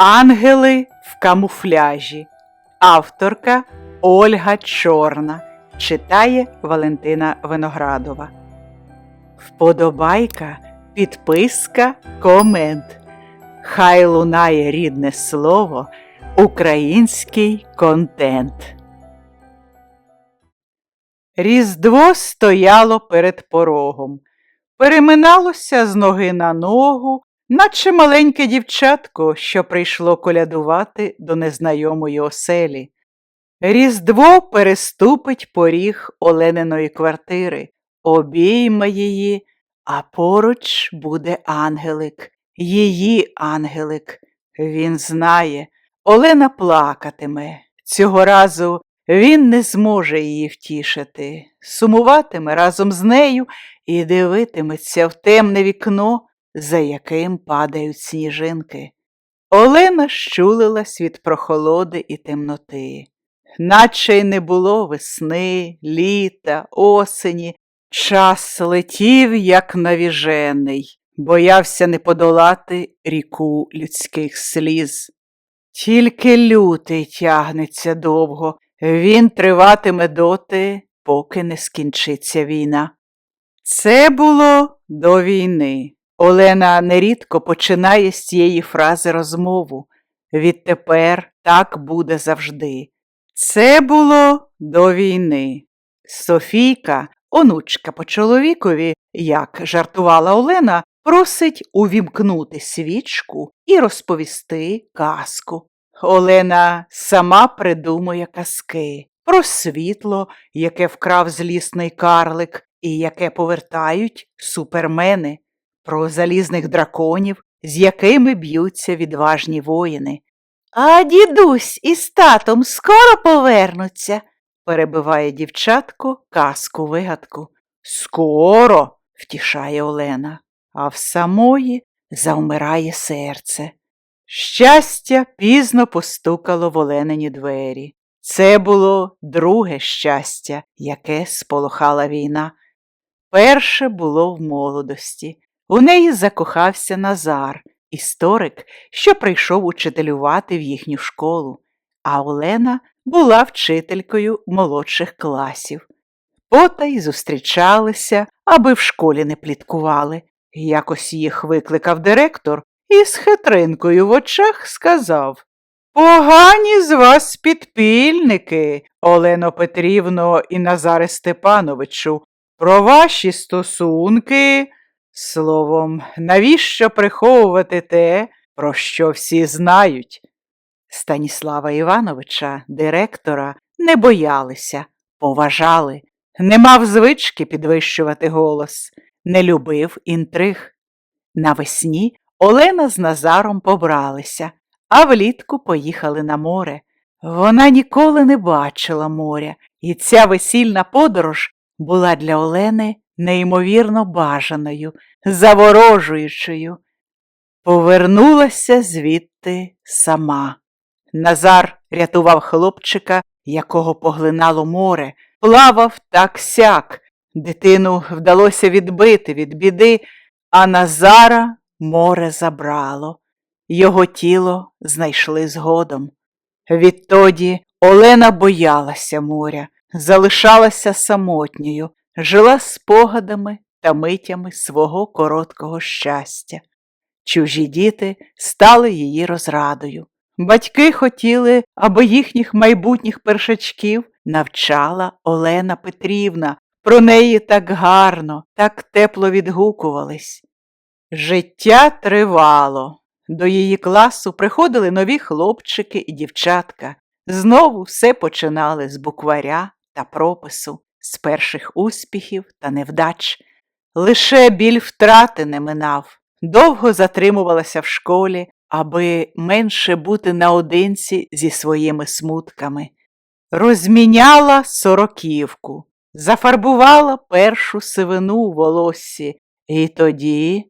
Ангели в камуфляжі. Авторка Ольга Чорна. Читає Валентина Виноградова. Вподобайка, підписка, комент. Хай лунає рідне слово, український контент. Різдво стояло перед порогом, переминалося з ноги на ногу, наче маленьке дівчатко, що прийшло колядувати до незнайомої оселі. Різдво переступить поріг Олениної квартири, обійме її, а поруч буде ангелик, її ангелик. Він знає, Олена плакатиме. Цього разу він не зможе її втішити, сумуватиме разом з нею і дивитиметься в темне вікно, за яким падають сніжинки. Олена щулилась від прохолоди і темноти. Наче й не було весни, літа, осені. Час летів, як навіжений, боявся не подолати ріку людських сліз. Тільки лютий тягнеться довго, він триватиме доти, поки не скінчиться війна. Це було до війни. Олена нерідко починає з цієї фрази розмову. Відтепер так буде завжди. Це було до війни. Софійка, онучка по чоловікові, як жартувала Олена, просить увімкнути свічку і розповісти казку. Олена сама придумує казки про світло, яке вкрав злісний карлик, і яке повертають супермени, про залізних драконів, з якими б'ються відважні воїни. А дідусь із татом скоро повернуться, перебиває дівчатко казку вигадку. Скоро, втішає Олена, а в самої завмирає серце. Щастя пізно постукало в Оленині двері. Це було друге щастя, яке сполохала війна. Перше було в молодості. У неї закохався Назар, історик, що прийшов учителювати в їхню школу, а Олена була вчителькою молодших класів. Потай зустрічалися, аби в школі не пліткували. Якось їх викликав директор і з хитринкою в очах сказав Погані з вас підпільники, Олено Петрівно і Назаре Степановичу, про ваші стосунки. Словом, навіщо приховувати те, про що всі знають? Станіслава Івановича, директора, не боялися, поважали, не мав звички підвищувати голос, не любив інтриг. Навесні Олена з Назаром побралися, а влітку поїхали на море. Вона ніколи не бачила моря, і ця весільна подорож була для Олени неймовірно бажаною, заворожуючою. Повернулася звідти сама. Назар рятував хлопчика, якого поглинало море, плавав так сяк. Дитину вдалося відбити від біди, а Назара море забрало. Його тіло знайшли згодом. Відтоді Олена боялася моря, залишалася самотньою, жила спогадами та митями свого короткого щастя. Чужі діти стали її розрадою. Батьки хотіли, аби їхніх майбутніх першачків навчала Олена Петрівна. Про неї так гарно, так тепло відгукувались. Життя тривало. До її класу приходили нові хлопчики і дівчатка. Знову все починали з букваря та пропису, з перших успіхів та невдач. Лише біль втрати не минав, довго затримувалася в школі, аби менше бути наодинці зі своїми смутками. Розміняла сороківку, зафарбувала першу сивину у волоссі, і тоді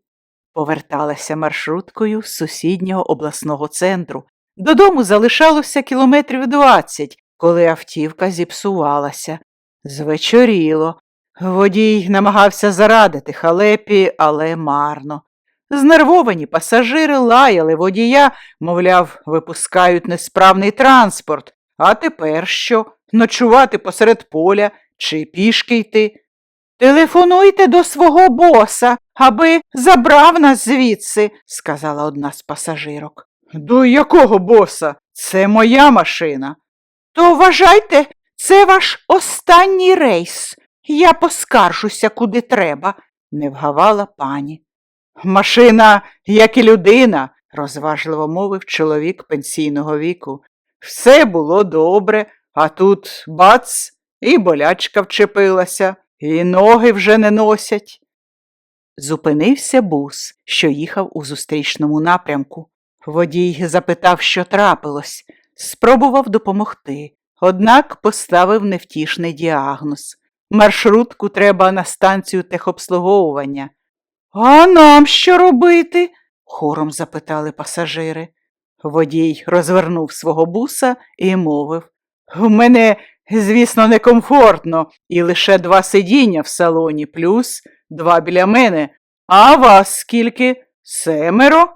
поверталася маршруткою з сусіднього обласного центру. Додому залишалося кілометрів двадцять, коли автівка зіпсувалася. Звечоріло. Водій намагався зарадити халепі, але марно. Знервовані пасажири лаяли водія, мовляв, випускають несправний транспорт. А тепер що? Ночувати посеред поля чи пішки йти? Телефонуйте до свого боса, аби забрав нас звідси, сказала одна з пасажирок. До якого боса? Це моя машина. То вважайте, це ваш останній рейс. Я поскаржуся, куди треба, не вгавала пані. Машина, як і людина, розважливо мовив чоловік пенсійного віку. Все було добре, а тут бац, і болячка вчепилася, і ноги вже не носять. Зупинився бус, що їхав у зустрічному напрямку. Водій запитав, що трапилось, спробував допомогти, однак поставив невтішний діагноз. Маршрутку треба на станцію техобслуговування. А нам що робити? хором запитали пасажири. Водій розвернув свого буса і мовив У мене, звісно, некомфортно, і лише два сидіння в салоні, плюс два біля мене. А вас скільки? Семеро?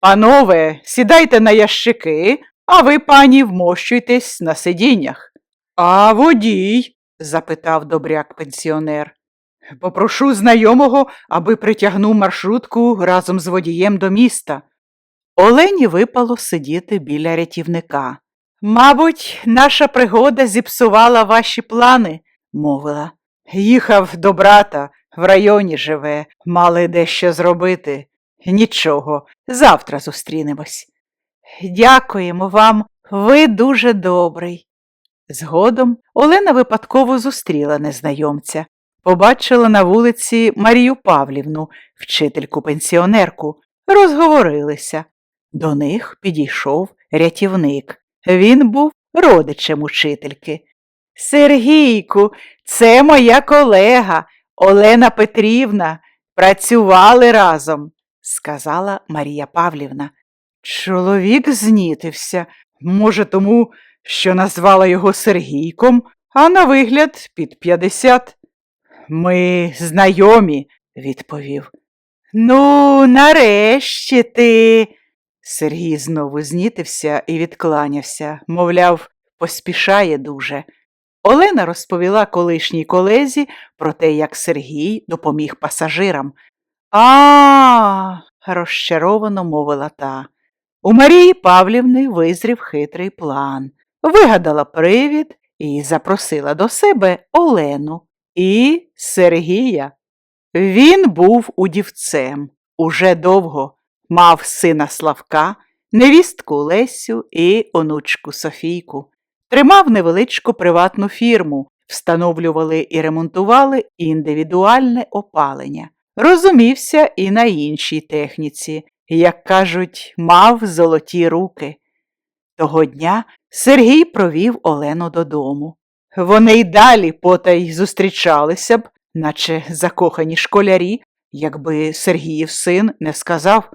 Панове, сідайте на ящики, а ви, пані, вмощуйтесь на сидіннях. А водій? запитав добряк пенсіонер. Попрошу знайомого, аби притягнув маршрутку разом з водієм до міста. Олені випало сидіти біля рятівника. Мабуть, наша пригода зіпсувала ваші плани, мовила. Їхав до брата, в районі живе, мали дещо зробити. Нічого, завтра зустрінемось. Дякуємо вам, ви дуже добрий. Згодом Олена випадково зустріла незнайомця, побачила на вулиці Марію Павлівну, вчительку пенсіонерку, розговорилися. До них підійшов рятівник. Він був родичем учительки. Сергійку, це моя колега Олена Петрівна. Працювали разом, сказала Марія Павлівна. Чоловік знітився, може, тому, що назвала його Сергійком, а на вигляд під п'ятдесят. Ми знайомі, відповів. Ну, нарешті ти. Сергій знову знітився і відкланявся, мовляв, поспішає дуже. Олена розповіла колишній колезі про те, як Сергій допоміг пасажирам. А, розчаровано мовила та. У Марії Павлівни визрів хитрий план. Вигадала привід і запросила до себе Олену і Сергія. Він був удівцем уже довго, мав сина Славка, невістку Лесю і онучку Софійку. Тримав невеличку приватну фірму, встановлювали і ремонтували індивідуальне опалення. Розумівся і на іншій техніці, як кажуть, мав золоті руки. Того дня Сергій провів Олену додому. Вони й далі потай зустрічалися б, наче закохані школярі, якби Сергіїв син не сказав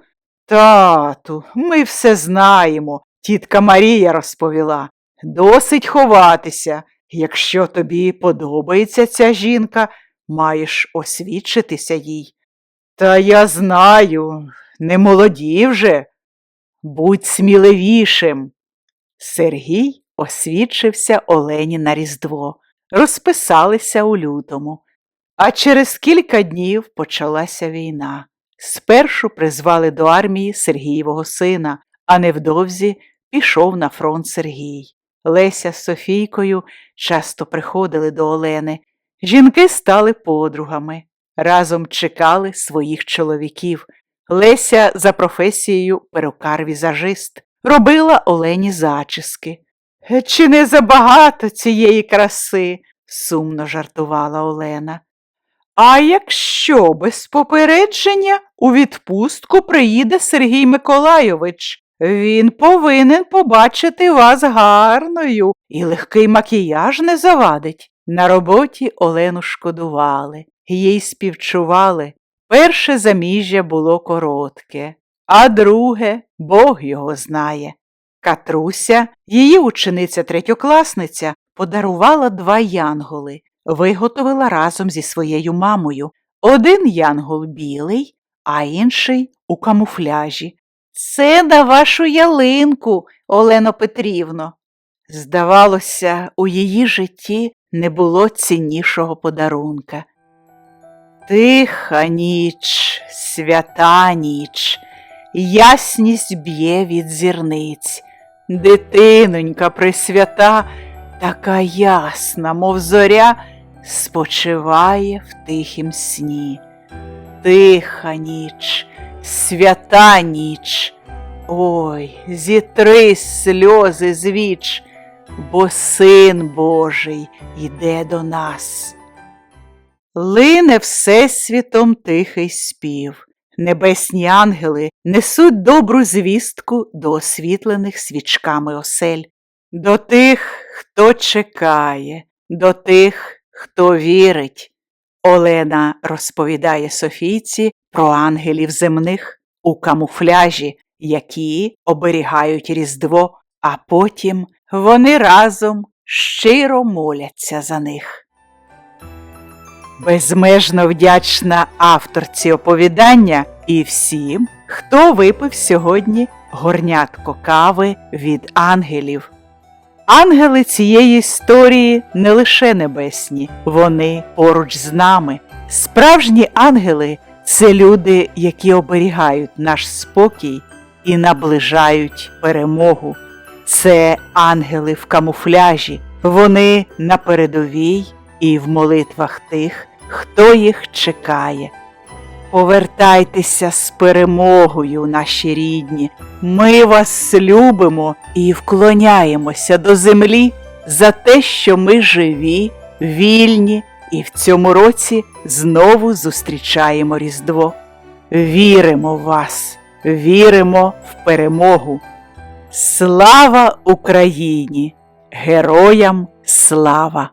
Тату, ми все знаємо, тітка Марія розповіла. Досить ховатися. Якщо тобі подобається ця жінка, маєш освідчитися їй. Та я знаю, не молоді вже. Будь сміливішим. Сергій освідчився Олені на Різдво, розписалися у лютому. А через кілька днів почалася війна. Спершу призвали до армії Сергієвого сина, а невдовзі пішов на фронт Сергій. Леся з Софійкою часто приходили до Олени. Жінки стали подругами, разом чекали своїх чоловіків. Леся за професією перукар-візажист, робила Олені зачіски. Чи не забагато цієї краси? сумно жартувала Олена. А якщо без попередження у відпустку приїде Сергій Миколайович, він повинен побачити вас гарною і легкий макіяж не завадить. На роботі Олену шкодували, їй співчували. Перше заміжжя було коротке, а друге Бог його знає. Катруся, її учениця третьокласниця, подарувала два янголи, виготовила разом зі своєю мамою. Один янгол білий, а інший у камуфляжі. Це на вашу ялинку, Олено Петрівно. Здавалося, у її житті не було ціннішого подарунка. Тиха ніч, свята ніч, ясність б'є від зірниць, дитинонька пресвята, така ясна, мов зоря, спочиває в тихім сні. Тиха ніч, свята ніч, ой, зітри сльози з віч, бо син Божий йде до нас. Лине всесвітом тихий спів. Небесні ангели несуть добру звістку до освітлених свічками осель, до тих, хто чекає, до тих, хто вірить. Олена розповідає Софійці про ангелів земних у камуфляжі, які оберігають Різдво, а потім вони разом щиро моляться за них. Безмежно вдячна авторці оповідання і всім, хто випив сьогодні горнятко кави від ангелів. Ангели цієї історії не лише небесні, вони поруч з нами. Справжні ангели це люди, які оберігають наш спокій і наближають перемогу. Це ангели в камуфляжі, вони на передовій і в молитвах тих, хто їх чекає. Повертайтеся з перемогою, наші рідні. Ми вас любимо і вклоняємося до землі за те, що ми живі, вільні і в цьому році знову зустрічаємо Різдво. Віримо в вас, віримо в перемогу. Слава Україні! Героям слава!